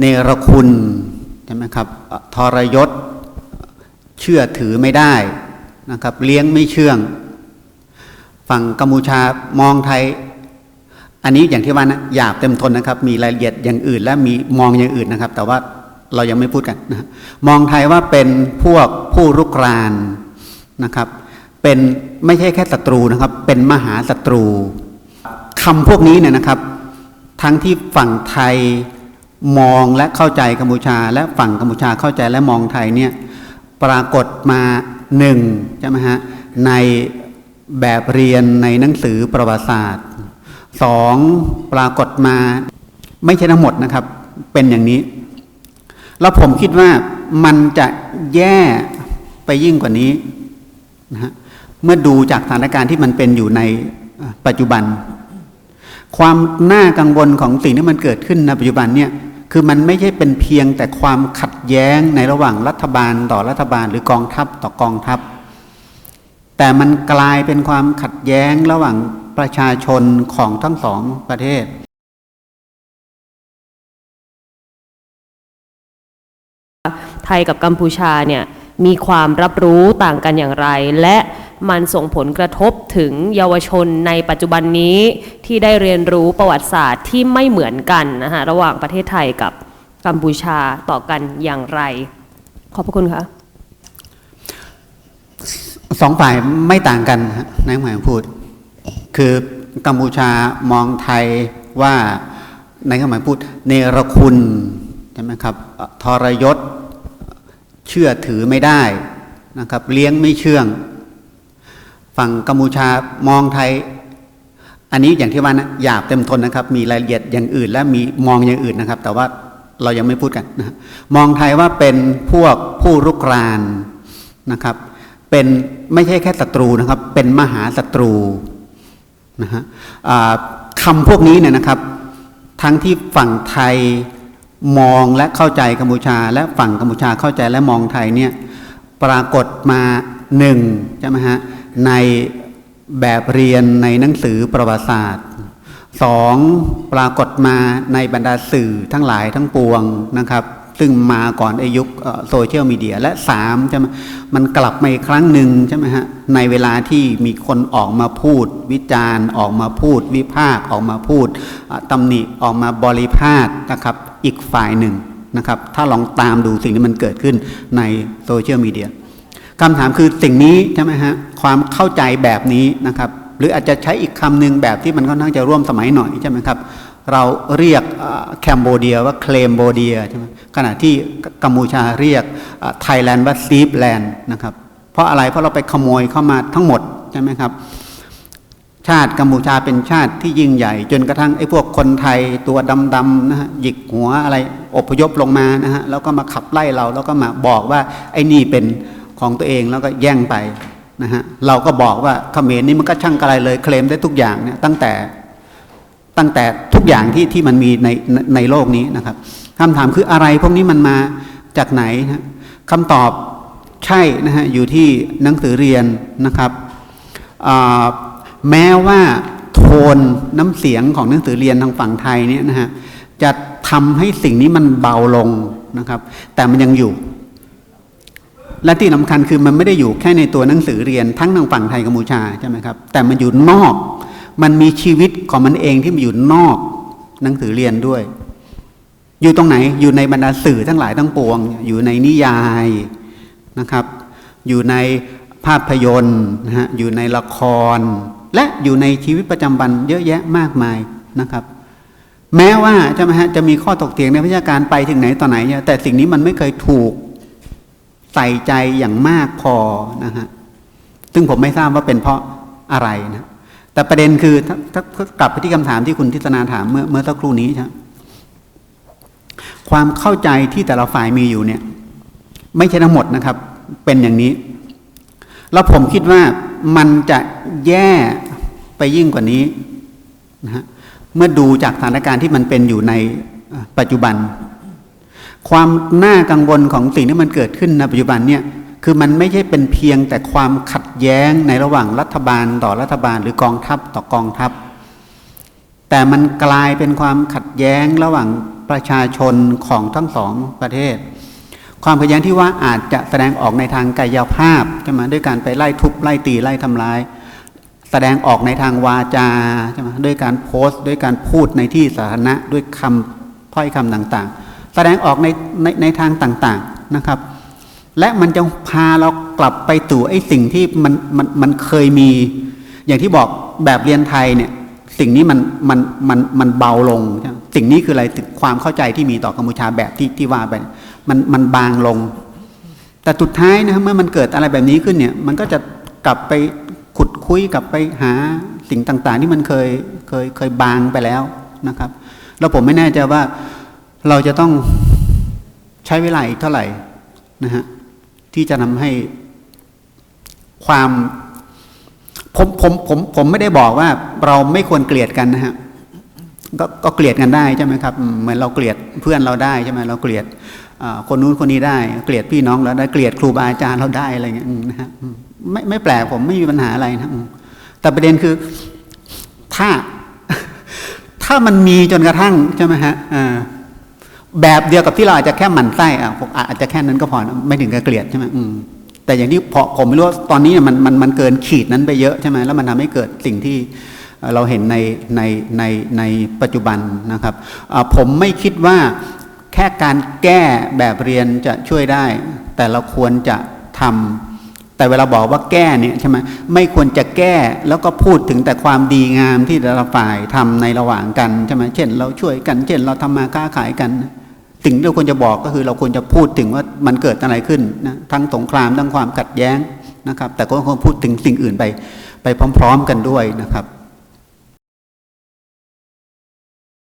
เนรคุณใช่ไหมครับเอ่อทรยศเชื่อถือไม่ได้นะครับเลี้ยงไม่เชื่อง ฝั่งกัมพูชามองไทย อันนี้อย่างที่ว่านะหยาบเต็มทนนะครับ มีรายละเอียดอย่างอื่น และมีมองอย่างอื่นนะครับ แต่ว่าเรายังไม่พูดกันนะฮะมองไทยว่าเป็นพวกผู้รุกรานนะครับ เป็นไม่ใช่แค่ศัตรูนะครับ เป็นมหาศัตรูคำพวกนี้เนี่ยนะครับ ทั้งที่ฝั่งไทย มองและเข้าใจกัมพูชา และฝั่งกัมพูชาเข้าใจและมองไทยเนี่ยปรากฏมาหนึ่งใช่ไหมฮะในแบบเรียนในหนังสือประวัติศาสตร์สองปรากฏมาไม่ใช่ทั้งหมดนะครับ เป็นอย่างนี้ แล้วผมคิดว่ามันจะแย่ไปยิ่งกว่านี้นะฮะเมื่อดูจากสถานการณ์ที่มันเป็นอยู่ในปัจจุบัน ความน่ากังวลของสิ่งที่มันเกิดขึ้นในปัจจุบันเนี่ย คือมันไม่ใช่เป็นเพียงแต่ความขัดแย้งในระหว่างรัฐบาลต่อรัฐบาลหรือกองทัพต่อกองทัพ แต่มันกลายเป็นความขัดแย้งระหว่างประชาชนของทั้งสองประเทศไทยกับกัมพูชาเนี่ยมีความรับรู้ต่างกันอย่างไร และ มันส่งผลกระทบถึงเยาวชนในปัจจุบันนี้ที่ได้เรียนรู้ประวัติศาสตร์ที่ไม่เหมือนกันนะคะระหว่างประเทศไทยกับกัมพูชาต่อกันอย่างไร ขอบพระคุณค่ะสองฝ่ายไม่ต่างกันฮะนายหมายพูด คือกัมพูชามองไทยว่าในความหมายพูดเนรคุณใช่ไหมครับทรยศเชื่อถือไม่ได้นะครับ เลี้ยงไม่เชื่อง ฝั่งกัมพูชามองไทย อันนี้อย่างที่ว่านะหยาบเต็มทนนะครับ มีรายละเอียดอย่างอื่น และมีมองอย่างอื่นนะครับ แต่ว่าเรายังไม่พูดกันนะมองไทยว่าเป็นพวกผู้รุกรานนะครับ เป็นไม่ใช่แค่ศัตรูนะครับ เป็นมหาศัตรูนะฮะคำพวกนี้เนี่ยนะครับ ทั้งที่ฝั่งไทยมองและเข้าใจกัมพูชา และฝั่งกัมพูชาเข้าใจและมองไทยเนี่ยปรากฏมาหนึ่งใช่ไหมฮะ ในแบบเรียนในหนังสือประวัติศาสตร์สองปรากฏมาในบรรดาสื่อทั้งหลายทั้งปวงนะครับ ซึ่งมาก่อนอายุโซเชียลมีเดียและสามใช่ไหมมันกลับมาอีกครั้งหนึ่งใช่ไหมฮะในเวลาที่มีคนออกมาพูด วิจารณ์ออกมาพูด วิพากษ์ออกมาพูดตำหนิออกมาบริพาทนะครับ อีกฝ่ายหนึ่งนะครับ ถ้าลองตามดูสิ่งที่มันเกิดขึ้นในโซเชียลมีเดีย คำถามคือสิ่งนี้ใช่ไหมฮะความเข้าใจแบบนี้นะครับ หรืออาจจะใช้อีกคำหนึ่งแบบที่มันค่อนข้างจะร่วมสมัยหน่อยใช่ไหมครับเราเรียกแคมโบเดียว่าเคลมโบเดียใช่ไหมขณะที่กัมพูชาเรียกไทยแลนด์ว่าซีฟแลนด์นะครับเพราะอะไรเพราะเราไปขโมยเข้ามาทั้งหมดใช่ไหมครับชาติกัมพูชาเป็นชาติที่ยิ่งใหญ่ จนกระทั่งไอ้พวกคนไทยตัวดำๆนะฮะหยิกหัวอะไรอพยพลงมานะฮะแล้วก็มาขับไล่เราแล้วก็มาบอกว่าไอ้นี่เป็น ของตัวเองแล้วก็แย่งไปนะฮะเราก็บอกว่าเขมรนี่มันก็ช่างกระไรเลยเคลมได้ทุกอย่างเนี่ยตั้งแต่ตั้งแต่ทุกอย่างที่ที่มันมีในในในโลกนี้นะครับคำถามคืออะไรพวกนี้มันมาจากไหนนะคำตอบใช่นะฮะอยู่ที่หนังสือเรียนนะครับแม้ว่าโทนน้ำเสียงของหนังสือเรียนทางฝั่งไทยเนี่ยนะฮะจะทำให้สิ่งนี้มันเบาลงนะครับ แต่มันยังอยู่ และที่สำคัญคือมันไม่ได้อยู่แค่ในตัวหนังสือเรียนทั้งทางฝั่งไทยกัมพูชาใช่ไหมครับแต่มันอยู่นอก มันมีชีวิตของมันเองที่มันอยู่นอกหนังสือเรียนด้วย อยู่ตรงไหนอยู่ในบรรดาสื่อทั้งหลายทั้งปวง อยู่ในนิยายนะครับ อยู่ในภาพยนตร์นะฮะอยู่ในละคร และอยู่ในชีวิตประจำวันเยอะแยะมากมายนะครับแม้ว่าใช่ไหมฮะจะมีข้อตกเถียงในวิชาการไปถึงไหนต่อไหนเนี่ยแต่สิ่งนี้มันไม่เคยถูก ใส่ใจอย่างมากพอนะฮะซึ่งผมไม่ทราบว่าเป็นเพราะอะไรนะแต่ประเด็นคือถ้าถากลับไปที่คำถามที่คุณทิศนาถามเมื่อเมื่อสักครู่นี้ใช่ไหมความเข้าใจที่แต่ละฝ่ายมีอยู่เนี่ย ไม่ใช่ทั้งหมดนะครับ เป็นอย่างนี้ แล้วผมคิดว่ามันจะแย่ไปยิ่งกว่านี้นะฮะเมื่อดูจากสถานการณ์ที่มันเป็นอยู่ในปัจจุบัน ความน่ากังวลของสิ่งที่มันเกิดขึ้นในปัจจุบันเนี่ยคือมันไม่ใช่เป็นเพียงแต่ความขัดแย้งในระหว่างรัฐบาลต่อรัฐบาล หรือกองทัพต่อกองทัพ แต่มันกลายเป็นความขัดแย้งระหว่างประชาชนของทั้งสองประเทศ ความขัดแย้งที่ว่าอาจจะแสดงออกในทางกายภาพใช่ไหมด้วยการไปไล่ทุบไล่ตีไล่ทำร้าย แสดงออกในทางวาจาใช่ไหมด้วยการโพสต์ ด้วยการพูดในที่สาธารณะด้วยคำถ้อยคำต่างๆ แสดงออกในในในทางต่างๆนะครับ และมันจะพาเรากลับไปตู่ไอ้สิ่งที่มันมันมันเคยมี อย่างที่บอกแบบเรียนไทยเนี่ยสิ่งนี้มันมันมันมันเบาลง สิ่งนี้คืออะไรความเข้าใจที่มีต่อกัมพูชาแบบที่ที่ว่าไปมันมันบางลง แต่สุดท้ายนะครับเมื่อมันเกิดอะไรแบบนี้ขึ้นเนี่ย มันก็จะกลับไปขุดคุยกลับไปหาสิ่งต่าง ๆ ที่มันเคยเคยเคยบางไปแล้วนะครับ แล้วผมไม่แน่ใจว่า เราจะต้องใช้เวลาอีกเท่าไหร่นะฮะที่จะทำให้ความผมผมผมผมไม่ได้บอกว่าเราไม่ควรเกลียดกันนะฮะก็ก็เกลียดกันได้ใช่ไหมครับเหมือนเราเกลียดเพื่อนเราได้ใช่ไหมเราเกลียดคนนู้นคนนี้ได้ เกลียดพี่น้องเราได้เกลียดครูบาอาจารย์เราได้อะไรเงี้ยนะฮะไม่ไม่แปลกผมไม่มีปัญหาอะไรนะแต่ประเด็นคือถ้า ถ้ามันมีจนกระทั่งใช่ไหมฮะอ่า แบบเดียวกับที่เราอาจจะแค่หมั่นไส้อะผมอาจจะแค่นั้นก็พอไม่ถึงกับเกลียดใช่ไหมอืมแต่อย่างที่พอผมไม่รู้ว่าตอนนี้มันมันมันเกินขีดนั้นไปเยอะใช่ไหมแล้วมันทำให้เกิดสิ่งที่เราเห็นในในในในปัจจุบันนะครับผมไม่คิดว่าแค่การแก้แบบเรียนจะช่วยได้ แต่เราควรจะทำแต่เวลาบอกว่าแก้เนี่ยใช่ไหมไม่ควรจะแก้แล้วก็พูดถึงแต่ความดีงามที่แต่ละฝ่ายทำในระหว่างกันใช่ไหมเช่น เราช่วยกัน เช่น เราทำมาค้าขายกัน สิ่งที่เราควรจะบอกก็คือเราควรจะพูดถึงว่ามันเกิดอะไรขึ้นนะทั้งสงครามทั้งความขัดแย้งนะครับ แต่ก็ควรพูดถึงสิ่งอื่นไป ไปพร้อม ๆ กันด้วยนะครับ